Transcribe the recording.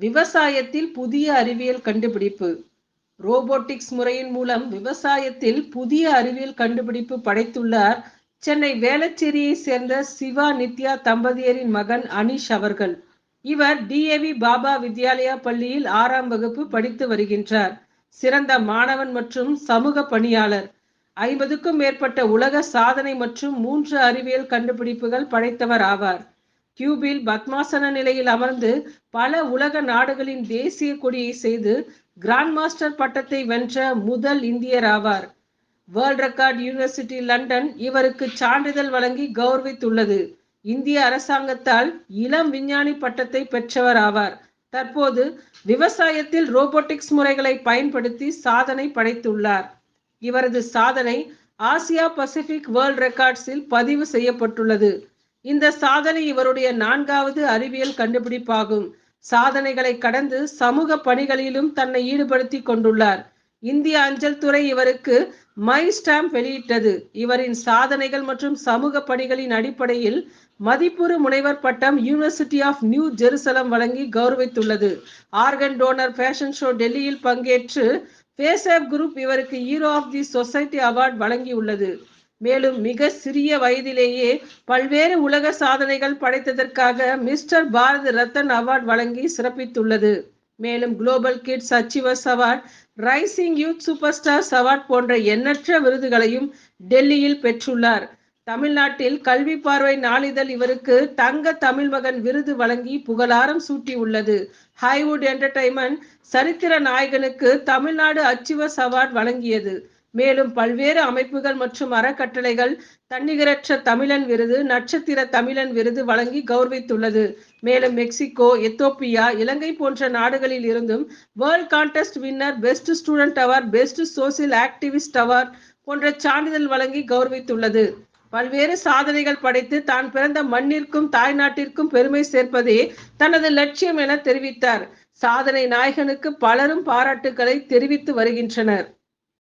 விவசாயத்தில் புதிய அறிவியல் கண்டுபிடிப்பு. ரோபோட்டிக்ஸ் முறையின் மூலம் விவசாயத்தில் புதிய அறிவியல் கண்டுபிடிப்பு படைத்துள்ளார். சென்னை வேளச்சேரியை சேர்ந்த சிவா நித்யா தம்பதியரின் மகன் அனிஷ் அவர்கள். இவர் டிஏவி பாபா வித்யாலயா பள்ளியில் ஆறாம் வகுப்பு படித்து வருகின்றார். சிறந்த மாணவன் மற்றும் சமூக பணியாளர். ஐம்பதுக்கும் மேற்பட்ட உலக சாதனை மற்றும் மூன்று அறிவியல் கண்டுபிடிப்புகள் படைத்தவர் ஆவார். கியூபில் பத்மாசன நிலையில் அமர்ந்து பல உலக நாடுகளின் தேசிய கொடியை செய்து கிராண்ட் மாஸ்டர் பட்டத்தை வென்ற முதல் இந்தியர் ஆவார். வேர்ல்ட் ரெக்கார்ட் யூனிவர்சிட்டி லண்டன் இவருக்கு சான்றிதழ் வழங்கி கௌரவித்துள்ளது. இந்திய அரசாங்கத்தால் இளம் விஞ்ஞானி பட்டத்தை பெற்றவர் ஆவார். தற்போது விவசாயத்தில் ரோபோட்டிக்ஸ் முறைகளை பயன்படுத்தி சாதனை படைத்துள்ளார். இவரது சாதனை ஆசியா பசிபிக் வேர்ல்ட் ரெக்கார்ட்ஸில் பதிவு செய்யப்பட்டுள்ளது. இந்த சாதனை இவருடைய நான்காவது அறிவியல் கண்டுபிடிப்பாகும். சாதனைகளை கடந்து சமூக பணிகளிலும் தன்னை ஈடுபடுத்தி கொண்டுள்ளார். இந்திய அஞ்சல் துறை இவருக்கு மை ஸ்டாம்ப் வெளியிட்டது. இவரின் சாதனைகள் மற்றும் சமூக பணிகளின் அடிப்படையில் மதிப்புறு முனைவர் பட்டம் யூனிவர்சிட்டி ஆஃப் நியூ ஜெருசலம் வழங்கி கௌரவித்துள்ளது. ஆர்கன் டோனர் ஃபேஷன் ஷோ டெல்லியில் பங்கேற்று ஃபேஸ்ஆப் குரூப் இவருக்கு hero of the society award வழங்கியுள்ளது. மேலும் மிக சிறிய வயதிலேயே பல்வேறு உலக சாதனைகள் படைத்ததற்காக மிஸ்டர் பாரத் ரத்தன் அவார்ட் வழங்கி சிறப்பித்துள்ளது. மேலும் global kids achievers award rising youth super stars award போன்ற எண்ணற்ற விருதுகளையும் டெல்லியில் பெற்றுள்ளார். தமிழ்நாட்டில் கல்வி பார்வை நாளிதழ் இவருக்கு தங்க தமிழ் மகன் விருது வழங்கி புகழாரம் சூட்டியுள்ளது. ஹைவுட் என்டர்டைன்மெண்ட் சரித்திர நாயகனுக்கு தமிழ்நாடு அச்சீவர்ஸ் அவார்ட் வழங்கியது. மேலும் பல்வேறு அமைப்புகள் மற்றும் அறக்கட்டளைகள் தன்னிகரற்ற தமிழன் விருது நட்சத்திர தமிழன் விருது வழங்கி கௌரவித்துள்ளது. மேலும் மெக்சிகோ எத்தோப்பியா இலங்கை போன்ற நாடுகளில் இருந்தும் world contest winner best student award best social activist award போன்ற சான்றிதழ் வழங்கி கௌரவித்துள்ளது. பல்வேறு சாதனைகள் படைத்து தான் பிறந்த மண்ணிற்கும் தாய்நாட்டிற்கும் பெருமை சேர்ப்பதே தனது லட்சியம் என தெரிவித்தார். சாதனை நாயகனுக்கு பலரும் பாராட்டுக்களை தெரிவித்து வருகின்றனர்.